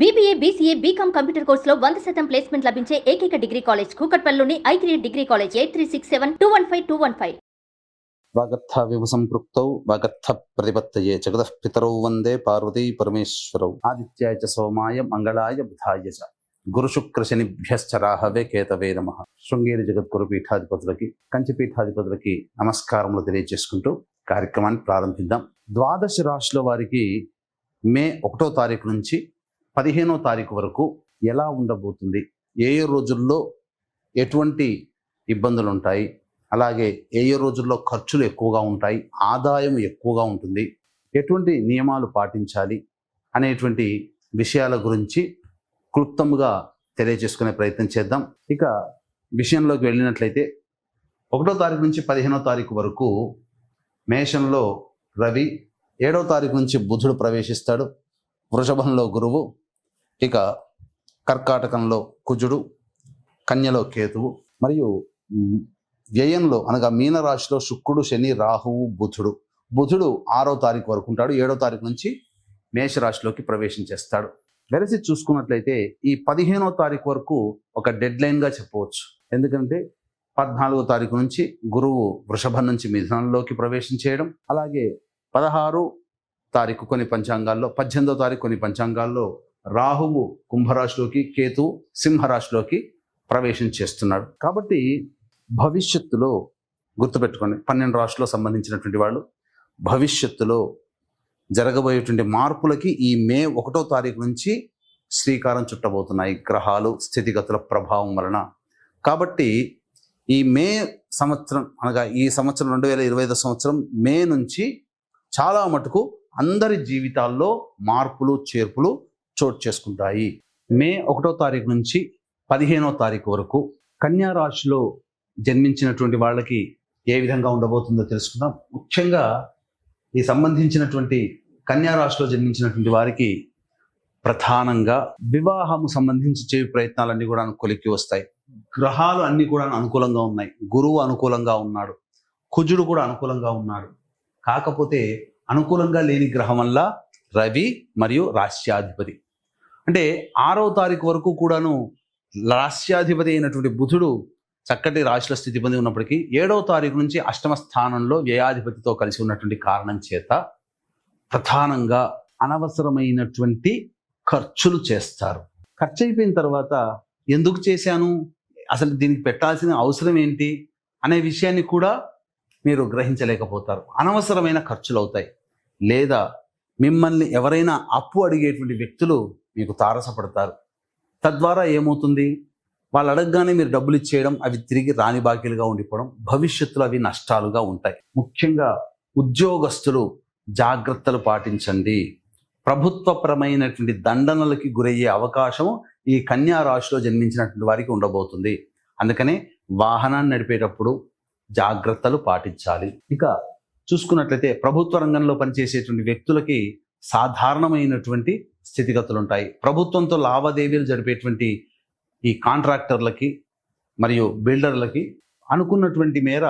BBA BCA BCom computer కోర్సులో వంద శాతం ప్లేస్మెంట్ లభించే ఏకైక degree college కూకట్పల్లిలోని I degree college eight three six seven two one five two one five వాగర్థ వివ సంపృక్తౌ వాగర్థ ప్రతిపత్తయే జగతః పితరౌ వందే పార్వతీ పరమేశ్వరౌ. ఆదిత్యాయ చ సోమాయ మంగళాయ బుధాయ చ. గురు శుక్ర శనిభ్యశ్చ రాహవే కేతవే నమ. శృంగేరి జగద్గురు పీఠాధిపతులకి కంచి పీఠాధిపతులకి నమస్కారములు తెలియజేసుకుంటూ కార్యక్రమాన్ని ప్రారంభిద్దాం. ద్వాదశ రాశుల వారికి మే ఒకటో తారీఖు నుంచి పదిహేనో తారీఖు వరకు ఎలా ఉండబోతుంది? ఏ ఏ రోజుల్లో ఎటువంటి ఇబ్బందులు ఉంటాయి అలాగే ఏ ఏ రోజుల్లో ఖర్చులు ఎక్కువగా ఉంటాయి? ఆదాయం ఎక్కువగా ఉంటుంది. ఎటువంటి నియమాలు పాటించాలి? అనేటువంటి విషయాల గురించి క్లుప్తంగా తెలియజేసుకునే ప్రయత్నం చేద్దాం. ఇక విషయంలోకి వెళ్ళినట్లయితే ఒకటో తారీఖు నుంచి పదిహేనో తారీఖు వరకు మేషంలో రవి ఏడో తారీఖు నుంచి బుధుడు ప్రవేశిస్తాడు. వృషభంలో గురువు ఇక కర్కాటకంలో కుజుడు కన్యలో కేతువు మరియు వ్యయంలో అనగా మీనరాశిలో శుక్రుడు శని రాహువు బుధుడు. బుధుడు ఆరో తారీఖు వరకు ఉంటాడు. ఏడో తారీఖు నుంచి మేషరాశిలోకి ప్రవేశం చేస్తాడు. వెరసి చూసుకున్నట్లయితే ఈ పదిహేనో తారీఖు వరకు ఒక డెడ్ లైన్గా చెప్పవచ్చు. ఎందుకంటే పద్నాలుగో తారీఖు నుంచి గురువు వృషభం నుంచి మిథునంలోకి ప్రవేశం చేయడం అలాగే పదహారు తారీఖు కొన్ని పంచాంగాల్లో పద్దెనిమిదో తారీఖు కొన్ని పంచాంగాల్లో రాహువు కుంభరాశిలోకి కేతు సింహరాశిలోకి ప్రవేశం చేస్తున్నాడు. కాబట్టి భవిష్యత్తులో గుర్తుపెట్టుకోండి పన్నెండు రాష్ట్రాల్లో సంబంధించినటువంటి వాళ్ళు భవిష్యత్తులో జరగబోయేటువంటి మార్పులకి ఈ మే ఒకటో తారీఖు నుంచి శ్రీకారం చుట్టబోతున్నాయి గ్రహాలు స్థితిగతుల ప్రభావం వలన. కాబట్టి ఈ మే సంవత్సరం అనగా ఈ సంవత్సరం రెండు వేల ఇరవై ఐదు సంవత్సరం మే నుంచి చాలా మటుకు అందరి జీవితాల్లో మార్పులు చేర్పులు చోటు చేసుకుంటాయి. మే ఒకటో తారీఖు నుంచి పదిహేనో తారీఖు వరకు కన్యా రాశిలో జన్మించినటువంటి వాళ్ళకి ఏ విధంగా ఉండబోతుందో తెలుసుకుందాం. ముఖ్యంగా ఈ సంబంధించినటువంటి కన్యా రాశిలో జన్మించినటువంటి వారికి ప్రధానంగా వివాహము సంబంధించి చేయ ప్రయత్నాలన్నీ కూడా కొలిక్కి వస్తాయి. గ్రహాలు అన్నీ కూడా అనుకూలంగా ఉన్నాయి. గురువు అనుకూలంగా ఉన్నాడు. కుజుడు కూడా అనుకూలంగా ఉన్నాడు. కాకపోతే అనుకూలంగా లేని గ్రహం వల్ల రవి మరియు రాష్ట్రాధిపతి అంటే ఆరో తారీఖు వరకు కూడాను రాష్ట్రాధిపతి అయినటువంటి బుధుడు చక్కటి రాశుల స్థితి పొంది ఉన్నప్పటికీ ఏడవ తారీఖు నుంచి అష్టమ స్థానంలో వ్యయాధిపతితో కలిసి ఉన్నటువంటి కారణం చేత ప్రధానంగా అనవసరమైనటువంటి ఖర్చులు చేస్తారు. ఖర్చు అయిపోయిన తర్వాత ఎందుకు చేశాను? అసలు దీనికి పెట్టాల్సిన అవసరం ఏంటి? అనే విషయాన్ని కూడా మీరు గ్రహించలేకపోతారు. అనవసరమైన ఖర్చులు అవుతాయి. లేదా మిమ్మల్ని ఎవరైనా అప్పు అడిగేటువంటి వ్యక్తులు మీకు తారసపడతారు. తద్వారా ఏమవుతుంది? వాళ్ళు అడగగానే మీరు డబ్బులు ఇచ్చేయడం అవి తిరిగి రాని బాకీలుగా ఉండిపోవడం భవిష్యత్తులో అవి నష్టాలుగా ఉంటాయి. ముఖ్యంగా ఉద్యోగస్తులు జాగ్రత్తలు పాటించండి. ప్రభుత్వపరమైనటువంటి దండనలకి గురయ్యే అవకాశం ఈ కన్యా రాశిలో జన్మించినటువంటి వారికి ఉండబోతుంది. అందుకనే వాహనాన్ని నడిపేటప్పుడు జాగ్రత్తలు పాటించాలి. ఇక చూసుకున్నట్లయితే ప్రభుత్వ రంగంలో పనిచేసేటువంటి వ్యక్తులకి సాధారణమైనటువంటి స్థితిగతులు ఉంటాయి ప్రభుత్వంతో లావాదేవీలు జరిపేటువంటి ఈ కాంట్రాక్టర్లకి మరియు బిల్డర్లకి అనుకున్నటువంటి మేర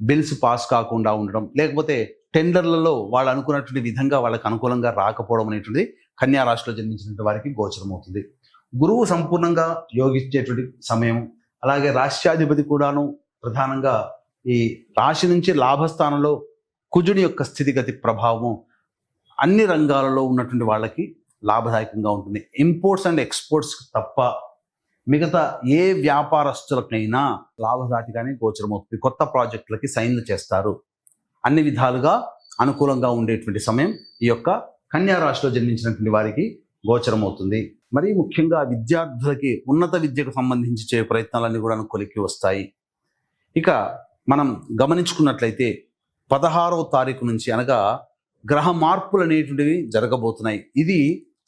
బిల్స్ పాస్ కాకుండా ఉండడం లేకపోతే టెండర్లలో వాళ్ళు అనుకున్నటువంటి విధంగా వాళ్ళకి అనుకూలంగా రాకపోవడం అనేటువంటిది కన్యా రాశిలో జన్మించినటువంటి వారికి గోచరమవుతుంది. గురువు సంపూర్ణంగా యోగించేటువంటి సమయం అలాగే రాష్ట్రాధిపతి కూడాను ప్రధానంగా ఈ రాశి నుంచి లాభస్థానంలో కుజుని యొక్క స్థితిగతి ప్రభావం అన్ని రంగాలలో ఉన్నటువంటి వాళ్ళకి లాభదాయకంగా ఉంటుంది. ఇంపోర్ట్స్ అండ్ ఎక్స్పోర్ట్స్ తప్ప మిగతా ఏ వ్యాపారస్తులకైనా లాభదాటిగానే గోచరమవుతుంది కొత్త ప్రాజెక్టులకి సైన్లు చేస్తారు. అన్ని విధాలుగా అనుకూలంగా ఉండేటువంటి సమయం ఈ యొక్క కన్యా రాశిలో జన్మించినటువంటి వారికి గోచరమవుతుంది మరి ముఖ్యంగా విద్యార్థులకి ఉన్నత విద్యకు సంబంధించి చే ప్రయత్నాలన్నీ కూడా కొలిక్కి వస్తాయి. ఇక మనం గమనించుకున్నట్లయితే పదహారవ తారీఖు నుంచి అనగా గ్రహ మార్పులు అనేటువంటివి జరగబోతున్నాయి. ఇది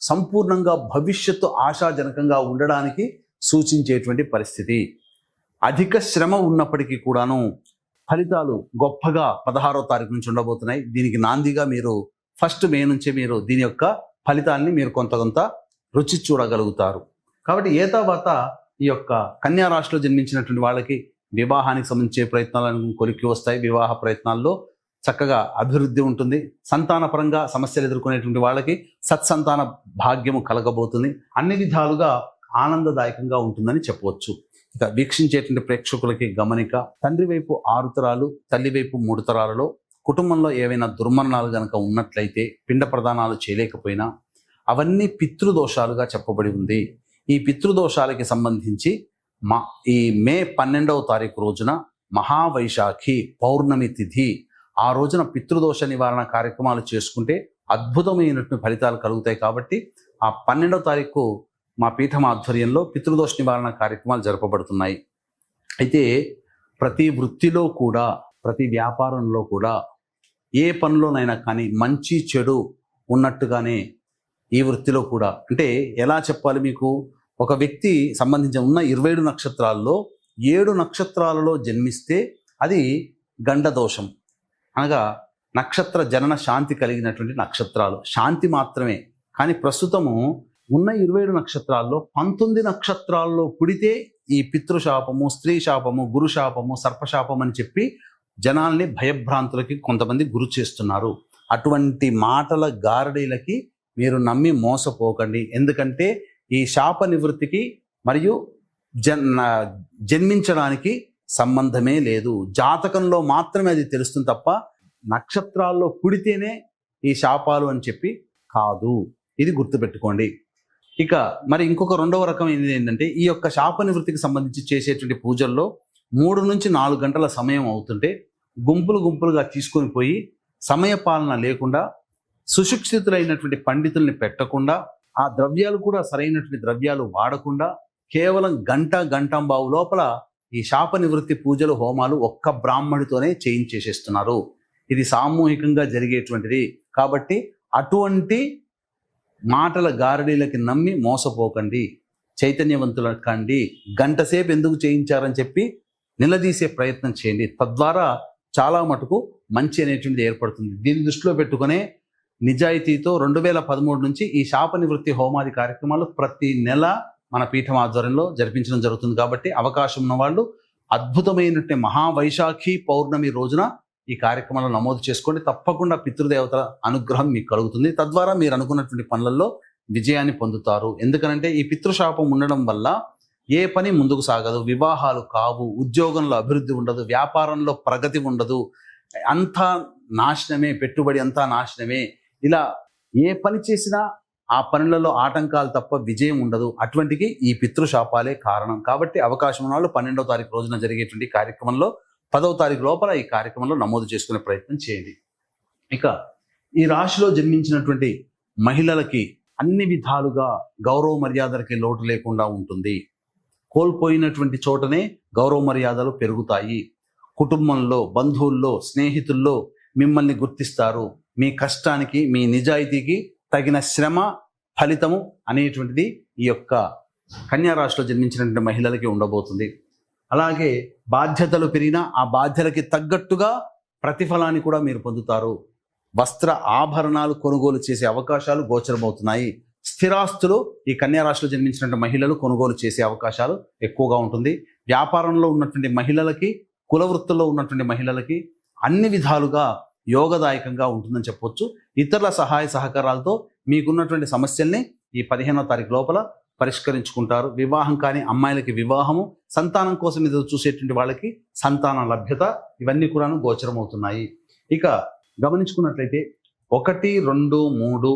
సంపూర్ణంగా భవిష్యత్తు ఆశాజనకంగా ఉండడానికి సూచించేటువంటి పరిస్థితి. అధిక శ్రమ ఉన్నప్పటికీ కూడాను ఫలితాలు గొప్పగా పదహారో తారీఖు నుంచి ఉండబోతున్నాయి. దీనికి నాందిగా మీరు ఫస్ట్ మే నుంచే మీరు దీని యొక్క ఫలితాన్ని మీరు కొంత కొంత రుచి చూడగలుగుతారు. కాబట్టి ఏ తర్వాత ఈ యొక్క కన్యా రాశిలో జన్మించినటువంటి వాళ్ళకి వివాహానికి సంబంధించే ప్రయత్నాలను కొలిక్కి వస్తాయి. వివాహ ప్రయత్నాల్లో చక్కగా అభివృద్ధి ఉంటుంది. సంతానపరంగా సమస్యలు ఎదుర్కొనేటువంటి వాళ్ళకి సత్సంతాన భాగ్యము కలగబోతుంది. అన్ని విధాలుగా ఆనందదాయకంగా ఉంటుందని చెప్పవచ్చు. ఇక వీక్షించేటువంటి ప్రేక్షకులకి గమనిక తండ్రి వైపు ఆరు తరాలు తల్లి వైపు మూడు తరాలలో కుటుంబంలో ఏవైనా దుర్మరణాలు గనక ఉన్నట్లయితే పిండ ప్రదానాలు చేయలేకపోయినా అవన్నీ పితృదోషాలుగా చెప్పబడి ఉంది. ఈ పితృదోషాలకి సంబంధించి మా ఈ మే పన్నెండవ తారీఖు రోజున మహావైశాఖి పౌర్ణమి తిథి ఆ రోజున పితృదోష నివారణ కార్యక్రమాలు చేసుకుంటే అద్భుతమైనటువంటి ఫలితాలు కలుగుతాయి కాబట్టి ఆ పన్నెండవ తారీఖు మా పీఠం ఆధ్వర్యంలో పితృదోష నివారణ కార్యక్రమాలు జరపబడుతున్నాయి. అయితే ప్రతి వృత్తిలో కూడా ప్రతి వ్యాపారంలో కూడా ఏ పనిలోనైనా కానీ మంచి చెడు ఉన్నట్టుగానే ఈ వృత్తిలో కూడా అంటే ఎలా చెప్పాలి మీకు? ఒక వ్యక్తి సంబంధించిన ఉన్న ఇరవై ఏడు నక్షత్రాల్లో ఏడు నక్షత్రాలలో జన్మిస్తే అది గండదోషం. అనగా నక్షత్ర జనన శాంతి కలిగినటువంటి నక్షత్రాలు. శాంతి మాత్రమే. కానీ ప్రస్తుతము ఉన్న ఇరవై ఏడు నక్షత్రాల్లో పంతొమ్మిది నక్షత్రాల్లో పుడితే ఈ పితృశాపము స్త్రీ శాపము గురు శాపము సర్పశాపం అని చెప్పి జనాల్ని భయభ్రాంతులకి కొంతమంది గురి చేస్తున్నారు. అటువంటి మాటల గారడీలకి మీరు నమ్మి మోసపోకండి. ఎందుకంటే ఈ శాప నివృత్తికి మరియు జన్ జన్మించడానికి సంబంధమే లేదు. జాతకంలో మాత్రమే అది తెలుస్తుంది తప్ప నక్షత్రాల్లో పుడితేనే ఈ శాపాలు అని చెప్పి కాదు. ఇది గుర్తుపెట్టుకోండి. ఇక మరి ఇంకొక రెండవ రకం ఏంటంటే ఈ యొక్క శాప నివృత్తికి సంబంధించి చేసేటువంటి పూజల్లో మూడు నుంచి నాలుగు గంటల సమయం అవుతుంటే గుంపులు గుంపులుగా తీసుకొని పోయి సమయ పాలన లేకుండా సుశిక్షితులైనటువంటి పండితుల్ని పెట్టకుండా ఆ ద్రవ్యాలు కూడా సరైనటువంటి ద్రవ్యాలు వాడకుండా కేవలం గంట గంటంబావు లోపల ఈ శాప నివృత్తి పూజలు హోమాలు ఒక్క బ్రాహ్మడితోనే చేయించేసేస్తున్నారు. ఇది సామూహికంగా జరిగేటువంటిది. కాబట్టి అటువంటి మాటల గారడీలకి నమ్మి మోసపోకండి. చైతన్యవంతుల కండి గంటసేపు ఎందుకు చేయించారని చెప్పి నిలదీసే ప్రయత్నం చేయండి. తద్వారా చాలా మటుకు మంచి అనేటువంటిది ఏర్పడుతుంది. దీన్ని దృష్టిలో పెట్టుకునే నిజాయితీతో రెండు వేల పదమూడు నుంచి ఈ శాప నివృత్తి హోమాది కార్యక్రమాలు ప్రతి నెల మన పీఠం ఆధ్వర్యంలో జరిపించడం జరుగుతుంది కాబట్టి అవకాశం ఉన్న వాళ్ళు అద్భుతమైనటువంటి మహావైశాఖి పౌర్ణమి రోజున ఈ కార్యక్రమంలో నమోదు చేసుకోండి. తప్పకుండా పితృదేవతల అనుగ్రహం మీకు కలుగుతుంది. తద్వారా మీరు అనుకున్నటువంటి పనులలో విజయాన్ని పొందుతారు. ఎందుకనంటే ఈ పితృశాపం ఉండడం వల్ల ఏ పని ముందుకు సాగదు. వివాహాలు కావు ఉద్యోగంలో అభివృద్ధి ఉండదు వ్యాపారంలో ప్రగతి ఉండదు. అంతా నాశనమే పెట్టుబడి అంతా నాశనమే. ఇలా ఏ పని చేసినా ఆ పనులలో ఆటంకాలు తప్ప విజయం ఉండదు. అటువంటికి ఈ పితృశాపాలే కారణం. కాబట్టి అవకాశం ఉన్న వాళ్ళు పన్నెండవ తారీఖు రోజున జరిగేటువంటి కార్యక్రమంలో పదవ తారీఖు లోపల ఈ కార్యక్రమంలో నమోదు చేసుకునే ప్రయత్నం చేయండి. ఇక ఈ రాశిలో జన్మించినటువంటి మహిళలకి అన్ని విధాలుగా గౌరవ మర్యాదలకి లోటు లేకుండా ఉంటుంది. కోల్పోయినటువంటి చోటనే గౌరవ మర్యాదలు పెరుగుతాయి. కుటుంబంలో బంధువుల్లో స్నేహితుల్లో మిమ్మల్ని గుర్తిస్తారు. మీ కష్టానికి మీ నిజాయితీకి తగిన శ్రమ ఫలితము అనేటువంటిది ఈ యొక్క కన్యా రాశిలో జన్మించినటువంటి మహిళలకి ఉండబోతుంది. అలాగే బాధ్యతలు పెరిగినా ఆ బాధ్యతలకి తగ్గట్టుగా ప్రతిఫలాన్ని కూడా మీరు పొందుతారు. వస్త్ర ఆభరణాలు కొనుగోలు చేసే అవకాశాలు గోచరమవుతున్నాయి. స్థిరాస్తులు ఈ కన్యా రాశిలో జన్మించినటువంటి మహిళలు కొనుగోలు చేసే అవకాశాలు ఎక్కువగా ఉంటుంది. వ్యాపారంలో ఉన్నటువంటి మహిళలకి కుల వృత్తుల్లో ఉన్నటువంటి మహిళలకి అన్ని విధాలుగా యోగదాయకంగా ఉంటుందని చెప్పొచ్చు. ఇతరుల సహాయ సహకారాలతో మీకున్నటువంటి సమస్యల్ని ఈ పదిహేనో తారీఖు లోపల పరిష్కరించుకుంటారు. వివాహం కాని అమ్మాయిలకి వివాహము సంతానం కోసం ఎదురు చూసేటువంటి వాళ్ళకి సంతాన లభ్యత ఇవన్నీ కూడాను గోచరమవుతున్నాయి. ఇక గమనించుకున్నట్లయితే ఒకటి రెండు మూడు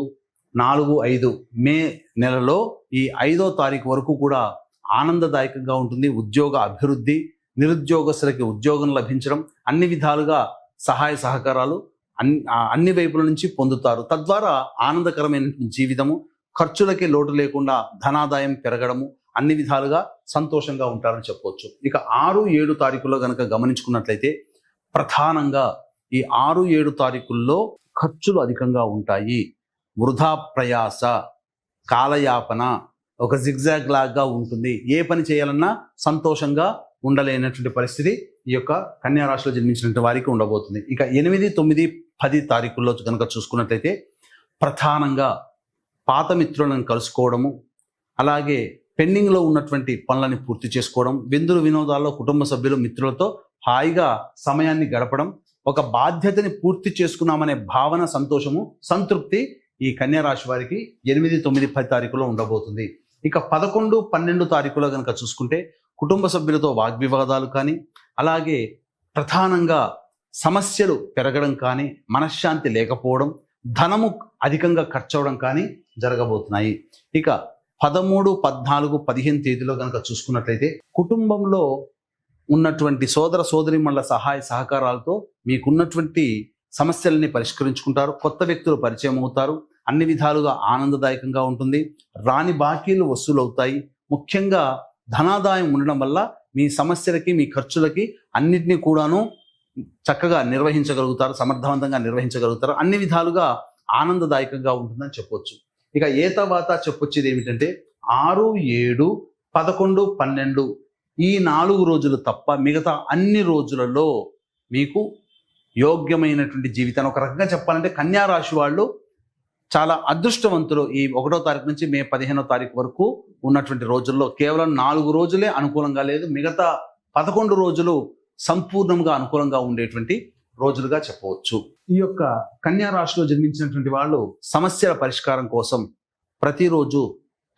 నాలుగు ఐదు మే నెలలో ఈ ఐదో తారీఖు వరకు కూడా ఆనందదాయకంగా ఉంటుంది. ఉద్యోగ అభివృద్ధి నిరుద్యోగస్తులకి ఉద్యోగం లభించడం అన్ని విధాలుగా సహాయ సహకారాలు అన్ని అన్ని వైపుల నుంచి పొందుతారు. తద్వారా ఆనందకరమైన జీవితము ఖర్చులకి లోటు లేకుండా ధనాదాయం పెరగడము అన్ని విధాలుగా సంతోషంగా ఉంటారని చెప్పవచ్చు ఇక ఆరు ఏడు తారీఖుల్లో కనుక గమనించుకున్నట్లయితే ప్రధానంగా ఈ ఆరు ఏడు తారీఖుల్లో ఖర్చులు అధికంగా ఉంటాయి. వృధా ప్రయాస కాలయాపన ఒక జిగ్జాగ్ లాగా ఉంటుంది. ఏ పని చేయాలన్నా సంతోషంగా ఉండలేనటువంటి పరిస్థితి ఈ యొక్క కన్యా రాశిలో జన్మించినటువంటి వారికి ఉండబోతుంది. ఇక ఎనిమిది తొమ్మిది పది తారీఖుల్లో కనుక చూసుకున్నట్లయితే ప్రధానంగా పాత మిత్రులను కలుసుకోవడము అలాగే పెండింగ్లో ఉన్నటువంటి పనులని పూర్తి చేసుకోవడం విందులు వినోదాల్లో కుటుంబ సభ్యులు మిత్రులతో హాయిగా సమయాన్ని గడపడం ఒక బాధ్యతని పూర్తి చేసుకున్నామనే భావన సంతోషము సంతృప్తి ఈ కన్యా రాశి వారికి ఎనిమిది తొమ్మిది పది తారీఖులో ఉండబోతుంది. ఇక పదకొండు పన్నెండు తారీఖులో కనుక చూసుకుంటే కుటుంబ సభ్యులతో వాగ్వివాదాలు కానీ అలాగే ప్రధానంగా సమస్యలు పెరగడం కానీ మనశ్శాంతి లేకపోవడం ధనము అధికంగా ఖర్చు అవడం కానీ జరగబోతున్నాయి. ఇక పదమూడు పద్నాలుగు పదిహేను తేదీలో కనుక చూసుకున్నట్లయితే కుటుంబంలో ఉన్నటువంటి సోదర సోదరిమణుల సహాయ సహకారాలతో మీకున్నటువంటి సమస్యలని పరిష్కరించుకుంటారు. కొత్త వ్యక్తులు పరిచయం అవుతారు. అన్ని విధాలుగా ఆనందదాయకంగా ఉంటుంది. రాని బాకీలు వసూలవుతాయి. ముఖ్యంగా ధనాదాయం ఉండడం వల్ల మీ సమస్యలకి మీ ఖర్చులకి అన్నిటినీ కూడాను చక్కగా నిర్వహించగలుగుతారు సమర్థవంతంగా నిర్వహించగలుగుతారు. అన్ని విధాలుగా ఆనందదాయకంగా ఉంటుందని చెప్పొచ్చు. ఇక ఏ తర్వాత చెప్పొచ్చేది ఏమిటంటే ఆరు ఏడు పదకొండు పన్నెండు ఈ నాలుగు రోజులు తప్ప మిగతా అన్ని రోజులలో మీకు యోగ్యమైనటువంటి జీవితాన్ని ఒక రకంగా చెప్పాలంటే కన్యా రాశి వాళ్ళు చాలా అదృష్టవంతులు ఈ ఒకటో తారీఖు నుంచి మే పదిహేనో తారీఖు వరకు ఉన్నటువంటి రోజుల్లో కేవలం నాలుగు రోజులే అనుకూలంగా లేదు మిగతా పదకొండు రోజులు సంపూర్ణంగా అనుకూలంగా ఉండేటువంటి రోజులుగా చెప్పవచ్చు. ఈ యొక్క కన్యా రాశిలో జన్మించినటువంటి వాళ్ళు సమస్యల పరిష్కారం కోసం ప్రతిరోజు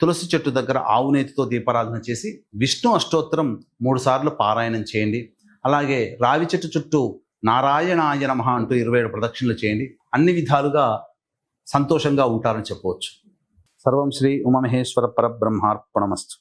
తులసి చెట్టు దగ్గర ఆవునేతితో దీపారాధన చేసి విష్ణు అష్టోత్తరం మూడు సార్లు పారాయణం చేయండి. అలాగే రావి చెట్టు చుట్టూ నారాయణాయ నమ అంటూ ఇరవై ఏడు ప్రదక్షిణలు చేయండి. అన్ని విధాలుగా సంతోషంగా ఉంటారని చెప్పవచ్చు. సర్వం శ్రీ ఉమామహేశ్వర పరబ్రహ్మార్పణమస్తు.